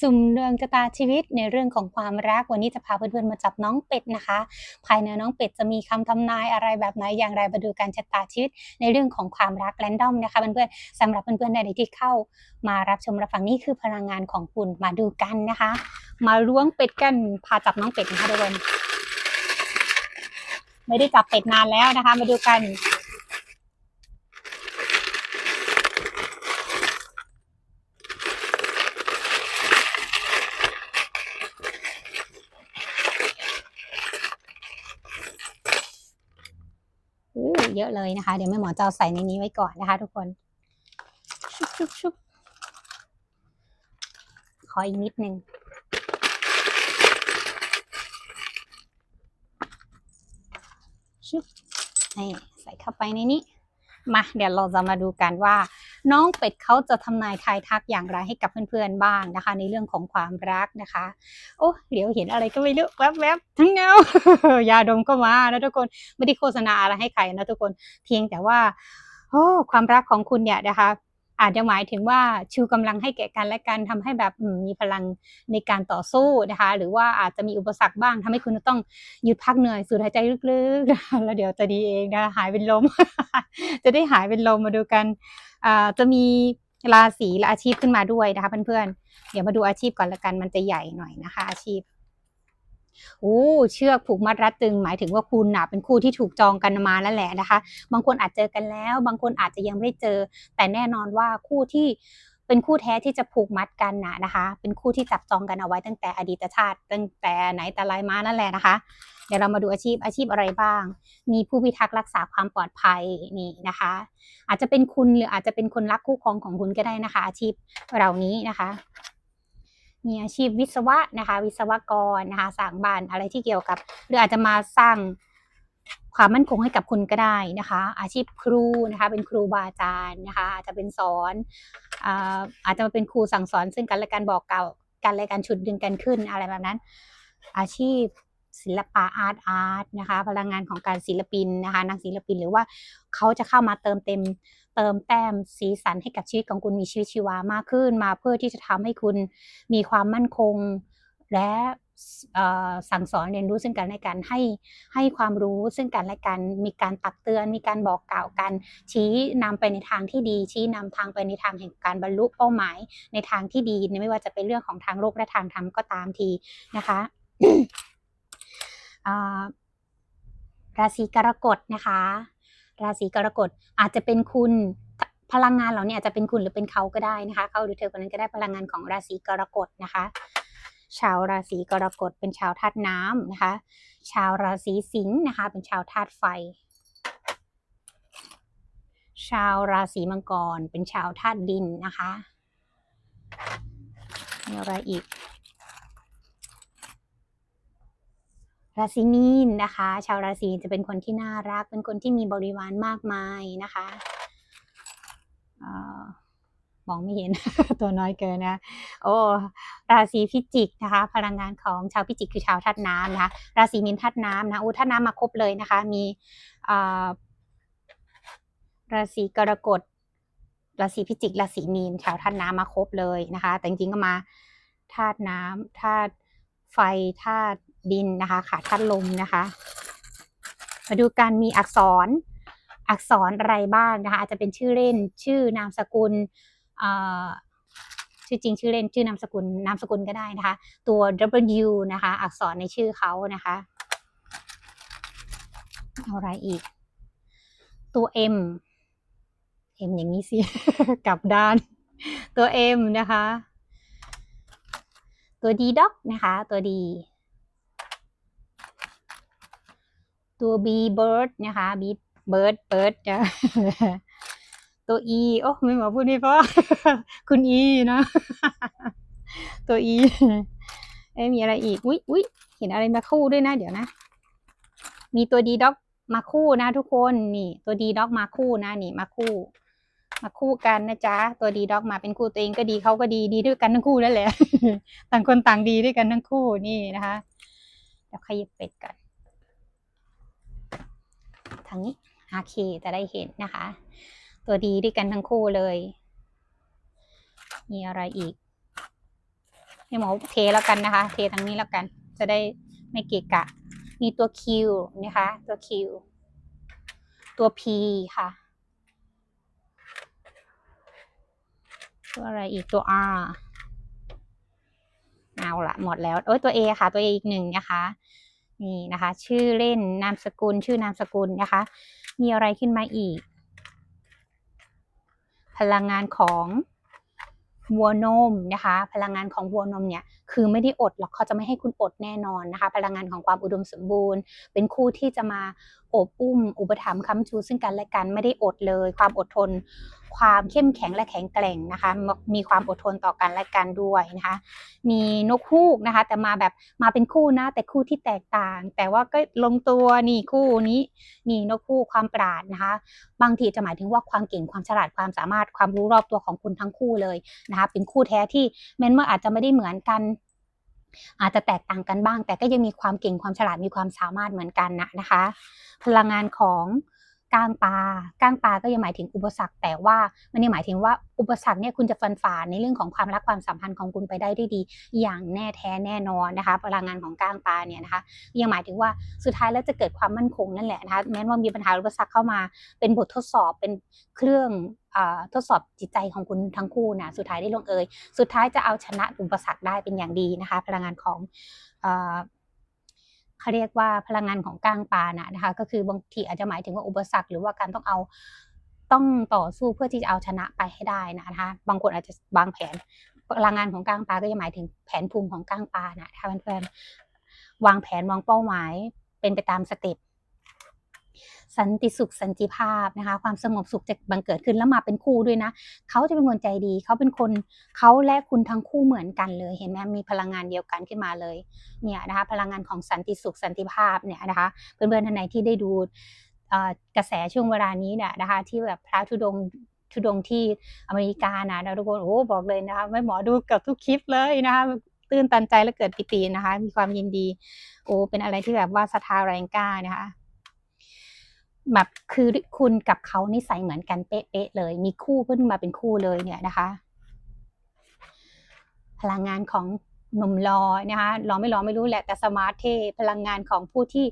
สุ่มดวงชะตาชีวิตในเรื่องของความรักวันนี้จะพาเพื่อนๆมาจับน้องเป็ดนะคะ ภายในน้องเป็ดจะมีคำทำนายอะไรแบบไหนอย่างไรมาดูการชะตาชีวิตในเรื่องของความรักแรนดอมนะคะเพื่อนๆสำหรับเพื่อนๆใดที่เข้า มารับชมรับฟังนี่คือพลังงานของคุณมาดูกันนะคะ มาล้วงเป็ดกันพาจับน้องเป็ดนะคะทุกคนไม่ได้จับเป็ดนานแล้วนะคะ มาดูกัน เยอะเลยนะคะ เดี๋ยวแม่หมอจะเอาใส่ในนี้ไว้ก่อนนะคะ ทุกคนชุบชุบชุบขออีกนิดนึงชุบนี่ใส่เข้าไปในนี้ มา เดี๋ยวเราจะมาดูกันว่า น้องเป็ดเขาจะทำนายทายทักอย่างไรให้กับเพื่อนๆบ้างนะคะ ในเรื่องของความรักนะคะ โอ้เดี๋ยวเห็นอะไรก็ไม่รู้แวบๆทั้งเงายาดมก็มานะทุกคนไม่ได้โฆษณาอะไรให้ใครนะทุกคนเพียงแต่ว่าโอ้ความรักของคุณเนี่ยนะคะอาจจะหมายถึงว่าชูกำลังให้แก่กันและกันทำให้แบบมีพลังในการต่อสู้นะคะ หรือว่าอาจจะมีอุปสรรคบ้างทำให้คุณต้องหยุดพักเหนื่อยสูดหายใจลึกๆแล้วเดี๋ยวจะดีเองนะหายเป็นลม จะได้หายเป็นลมมาดูกัน จะมีราศีและอาชีพขึ้นมาด้วยนะคะเพื่อนๆ เดี๋ยวมาดูอาชีพก่อนละกันมันจะใหญ่หน่อยนะคะ อาชีพโอ้เชือกผูกมัดรัดตึง หมายถึงว่าคุณนะเป็นคู่ที่ถูกจองกันมาแล้วแหละนะคะ บางคนอาจเจอกันแล้ว บางคนอาจจะยังไม่ได้เจอ แต่แน่นอนว่าคู่ที่ เป็นคู่แท้ที่จะผูกมัดกันนะนะคะ เป็นคู่ที่จับจองกันเอาไว้ตั้งแต่อดีตชาติ ตั้งแต่ไหนแต่ไรมานั่นแหละนะคะ เดี๋ยวเรามาดูอาชีพอาชีพอะไรบ้าง มีผู้พิทักษ์รักษาความปลอดภัยนี่นะคะ อาจจะเป็นคุณหรืออาจจะเป็นคนรักคู่ครองของคุณก็ได้นะคะ อาชีพเหล่านี้นะคะมีอาชีพวิศวะนะคะ วิศวกรนะคะสร้างบ้านอะไรที่เกี่ยวกับ หรืออาจจะมาสร้าง ความมั่นคงให้กับคุณก็ได้นะคะ อาชีพครูนะคะเป็นครูบาอาจารย์นะคะอาจจะเป็นสอนอาอาจจะมาเป็นครูสั่งสอน ซึ่งกันและกันบอกเก่ากันและกันฉุดดึงกันขึ้นอะไรแบบนั้น อาชีพศิลปะอาร์ตอาร์ตนะคะพลังงานของการศิลปินนะคะนักศิลปินหรือว่าเขาจะเข้ามาเติมเต็ม เติมแต้มสีสันให้กับชีวิตของคุณมีชีวิตชีวามากขึ้นมาเพื่อที่จะทำให้คุณมีความมั่นคง และ สั่งสอนเรียนรู้ซึ่งกันและกันให้ให้ความรู้ซึ่งกันและกันมีการตักเตือน มีการบอกกล่าวกัน ชี้นำไปในทางที่ดี ชี้นำทางไปในทางแห่งการบรรลุเป้าหมายในทางที่ดีไม่ว่าจะเป็นเรื่องของทางโลกและทางธรรมก็ตามทีนะคะราศีกรกฎนะคะ ราศีกรกฎอาจจะเป็นคุณพลังงานเหล่านี้อาจจะเป็นคุณหรือเป็นเขาก็ได้นะคะเขาหรือเธอคนนั้นก็ได้พลังงานของราศีกรกฎนะคะ ชาวราศีกรกฎเป็นชาวธาตุน้ำนะคะ ชาวราศีสิงห์นะคะ เป็นชาวธาตุไฟ ชาวราศีมังกรเป็นชาวธาตุดินนะคะมีอะไรอีก ราศีมีนนะคะ ชาวราศีจะเป็นคนที่น่ารัก เป็นคนที่มีบริวารมากมายนะคะ มองไม่เห็น ตัวน้อยเกินนะโอ้ราศีพิจิกนะคะ พลังงานของชาวพิจิกคือชาวธาตุน้ำนะคะราศีมีนธาตุน้ำนะอู้ธาตุน้ำมาครบเลยนะคะ มีราศีกรกฎราศีพิจิกราศีมีนชาวธาตุน้ำมาครบเลยนะคะ แต่จริงๆก็มาธาตุน้ำธาตุไฟธาตุดินนะคะขาดธาตุลมนะคะ มาดูการมีอักษรอักษรอะไรบ้างนะคะ อาจจะเป็นชื่อเล่นชื่อนามสกุล ชื่อจริงชื่อเล่นชื่อนามสกุลนามสกุลก็ได้นะคะ ตัว W นะคะ อักษรในชื่อเขานะคะเอาอะไรอีก ตัว M M อย่างนี้สิ กลับด้าน ตัว M นะคะ ตัว D dog นะคะ ตัว D ตัว B bird นะคะ B bird bird นะ ตัว E โอ้ไม่หมอพูดไม่เพราะคุณ E นะตัว E เอ้ยมีอะไรอีกอุ๊ยอุ๊ยเห็นอะไรมาคู่ด้วยนะ เดี๋ยวนะ มีตัว D dog มาคู่นะ ทุกคนนี่ ตัว D dog มาคู่นะนี่มาคู่ มาคู่กันนะจ๊ะตัว D dog มาเป็นคู่ตัวเองก็ดีเขาก็ดีดีด้วยกันทั้งคู่นั่นแหละต่างคนต่างดีด้วยกันทั้งคู่นี่นะคะเดี๋ยวขยิบเป็ดกันทางนี้โอเคจะได้เห็นนะคะ ตัวดีด้วยกันทั้งคู่เลย มีอะไรอีกให้หมอเทแล้วกันนะคะ เททางนี้แล้วกัน จะได้ไม่เกะกะ มีตัว Q นะคะ ตัว Q ตัว P ค่ะ ตัวอะไรอีกตัว R เอาละหมดแล้วโอ้ยตัว A ค่ะ ตัว A อีกหนึ่งนะคะนี่นะคะ ชื่อเล่นนามสกุล ชื่อนามสกุลนะคะ มีอะไรขึ้นมาอีก พลังงานของวัวนมนะคะ พลังงานของวัวนมเนี่ยคือไม่ได้อดหรอกเขาจะไม่ให้คุณอดแน่นอนนะคะ พลังงานของความอุดมสมบูรณ์ เป็นคู่ที่จะมาอบอุ้มอุปถัมภ์ค้ำชูซึ่งกันและกันไม่ได้อดเลย ความอดทน ความเข้มแข็งและแข็งแกร่งนะคะ มีความอดทนต่อกันและกันด้วยนะคะ มีนกฮูกนะคะ แต่มาแบบมาเป็นคู่นะ แต่คู่ที่แตกต่าง แต่ว่าก็ลงตัวนี่คู่นี้นี่นกฮูกความปราดนะคะ บางทีจะหมายถึงว่าความเก่งความฉลาดความสามารถความรู้รอบตัวของคุณทั้งคู่เลยนะคะ เป็นคู่แท้ที่แม้ว่าอาจจะไม่ได้เหมือนกันอาจจะแตกต่างกันบ้าง แต่ก็ยังมีความเก่งความฉลาดมีความสามารถเหมือนกันนะนะคะ พลังงานของ ก้างปลาก้างปลาก็ยังหมายถึงอุปสรรค แต่ว่ามันยังหมายถึงว่าอุปสรรคเนี่ยคุณจะฟันฝ่าในเรื่องของความรักความสัมพันธ์ของคุณไปได้ด้วยดี อย่างแน่แท้แน่นอนนะคะพลังงานของก้างปลาเนี่ยนะคะ ยังหมายถึงว่าสุดท้ายแล้วจะเกิดความมั่นคงนั่นแหละนะคะแม้ว่ามีปัญหาอุปสรรคเข้ามาเป็นบททดสอบเป็นเครื่องอทดสอบจิตใจของคุณทั้งคู่นะสุดท้ายได้ลงเอย สุดท้ายจะเอาชนะอุปสรรคได้เป็นอย่างดีนะคะ พลังงานของ เขาเรียกว่าพลังงานของก้างปลานะนะคะ ก็คือบางทีอาจจะหมายถึงว่าอุปสรรคหรือว่าการต้องเอาต้องต่อสู้เพื่อที่จะเอาชนะไปให้ได้นะคะ บางคนอาจจะบางแผนพลังงานของก้างปลาก็จะหมายถึงแผนภูมิของก้างปลานะคะเพื่อนๆวางแผนวางเป้าหมายเป็นไปตามสเต็ป สันติสุขสันติภาพนะคะ ความสงบสุขจะบังเกิดขึ้นแล้วมาเป็นคู่ด้วยนะเขาจะเป็นคนใจดีเขาเป็นคนเขาและคุณทั้งคู่เหมือนกันเลยเห็นไหมมีพลังงานเดียวกันขึ้นมาเลยเนี่ยนะคะพลังงานของสันติสุขสันติภาพเนี่ยนะคะเพื่อนๆท่านไหนที่ได้ดูกระแสช่วงเวลานี้เนี่ยนะคะที่แบบพระธุดงธุดงที่อเมริกานะทุกคนโอ้บอกเลยนะคะไม่หมอดูกับทุกคลิปเลยนะคะตื่นตันใจและเกิดปิตินะคะ มีความยินดี โอ้เป็นอะไรที่แบบว่าศรัทาแรงกล้านะคะ แบบคือคุณกับเขานิสัยเหมือนกันเป๊ะๆเลย มีคู่เพิ่งมาเป็นคู่เลยเนี่ยนะคะ พลังงานของหนุ่มรอนะคะรอไม่รอไม่รู้แหละแต่สมาร์ทเทพลังงานของผู้ที่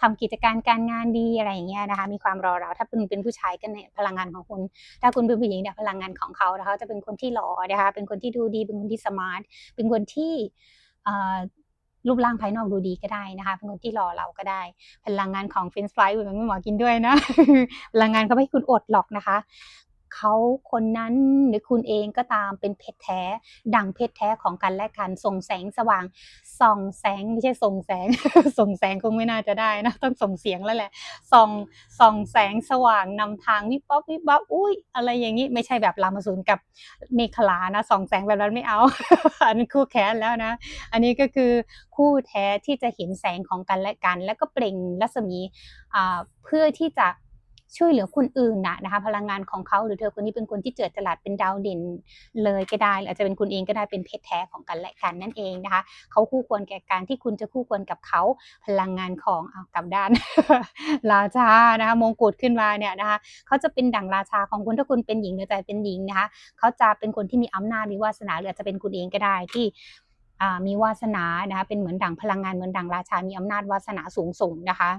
ทำกิจการการงานดีอะไรอย่างเงี้ยนะคะ มีความรอเราถ้าเป็นเป็นผู้ชายก็เนี่ยพลังงานของคุณถ้าคุณเป็นผู้หญิงเนี่ยพลังงานของเขานะคะจะเป็นคนที่หล่อนะคะเป็นคนที่ดูดีเป็นคนที่สมาร์ทเป็นคนที่ รูปร่างภายนอกดูดีก็ได้นะคะเป็นคนที่รอเราก็ได้ พลังงานของเฟนสไฟล์เหมือนไม่หมอกินด้วยนะพลังงานเขาไม่ให้คุณอดหรอกนะคะ เขาคนนั้นหรือคุณเองก็ตามเป็นเพชรแท้ ดังเพชรแท้ของกันและกันส่งแสงสว่าง ส่องแสงไม่ใช่ส่งแสง ส่งแสงคงไม่น่าจะได้นะต้องส่งเสียงแล้วแหละส่องส่องแสงสว่างนำทางวิบวับวิบวับอุ้ยอะไรอย่างนี้ไม่ใช่แบบรามสูนกับเมฆลานะส่องแสงแบบนั้นไม่เอา อันนี้คู่แค้นแล้วนะ อันนี้ก็คือคู่แท้ที่จะเห็นแสงของกันและกัน แล้วก็เปล่งรัศมีเพื่อที่จะ ช่วยเหลือคนอื่นนะนะคะพลังงานของเขาหรือเธอคนนี้เป็นคนที่เจิดจรัสเป็นดาวเด่นเลยก็ได้อาจจะเป็นคุณเองก็ได้เป็นเพชรแท้ของกันและกันนั่นเองนะคะเขาคู่ควรแก่การที่คุณจะคู่ควรกับเขาพลังงานของเอากับด้านราชานะคะมงกุฎขึ้นมาเนี่ยนะคะเขาจะเป็นดั่งราชาของคุณถ้าคุณเป็นหญิงหรือใจเป็นหญิงนะคะเขาจะเป็นคนที่มีอำนาจมีวาสนาหรืออาจจะเป็นคุณเองก็ได้ที่มีวาสนานะคะเป็นเหมือนดั่งพลังงานเหมือนดั่งราชา มีอำนาจวาสนาสูงส่งนะคะ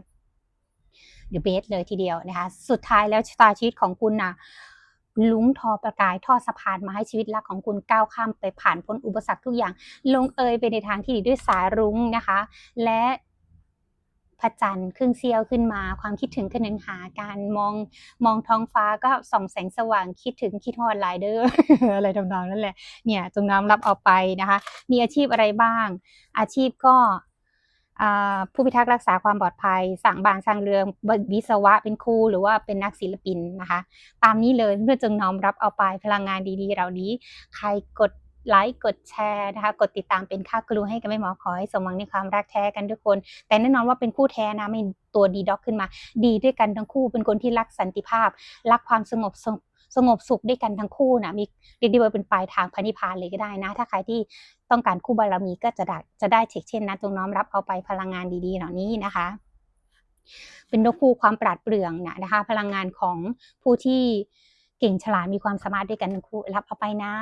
เดอะเบสเลยทีเดียวนะคะ สุดท้ายแล้วชะตาชีวิตของคุณนะลุงทอประกายทอดสะพานมาให้ชีวิตรักของคุณก้าวข้ามไปผ่านพ้นอุปสรรคทุกอย่าง ลงเอยไปในทางที่ดีด้วยสายรุ้งนะคะ และพระจันทร์ครึ่งเซียวขึ้นมา ความคิดถึงกันหนึ่งหาการมองมองท้องฟ้าก็ส่องแสงสว่างคิดถึงคิดฮอดไลเดอร์อะไรทำนองนั้นแหละเนี่ยจงน้ำรับเอาไปนะคะ มีอาชีพอะไรบ้าง อาชีพก็ ผู้พิทักษ์รักษาความปลอดภัย สั่งบานสร้างเรืองวิศวะเป็นครูหรือว่าเป็นนักศิลปินนะคะ ตามนี้เลยเพื่อจึงน้อมรับเอาไปพลังงานดีๆ เหล่านี้ ใครกดไลค์กดแชร์นะคะ กดติดตามเป็นค่ากรูให้กันไม่หมอขอให้สมหวังในความรักแท้กันทุกคน แต่แน่นอนว่าเป็นคู่แท้นะไม่ตัวดีด็อกขึ้นมา ดีด้วยกันทั้งคู่เป็นคนที่รักสันติภาพ รักความสงบส สงบสุขด้วยกันทั้งคู่นะมีเรียกได้ว่าเป็นปลายทางพันิพานเลยก็ได้นะ ถ้าใครที่ต้องการคู่บารมีก็จะได้จะได้เช็คเช่นนะจงน้อมรับเอาไปพลังงานดีๆ เหล่านี้นะคะเป็นนกคู่ความปราดเปรื่องนะนะคะ พลังงานของผู้ที่เก่งฉลาดมีความสามารถด้วยกันทั้งคู่รับเอาไปนะ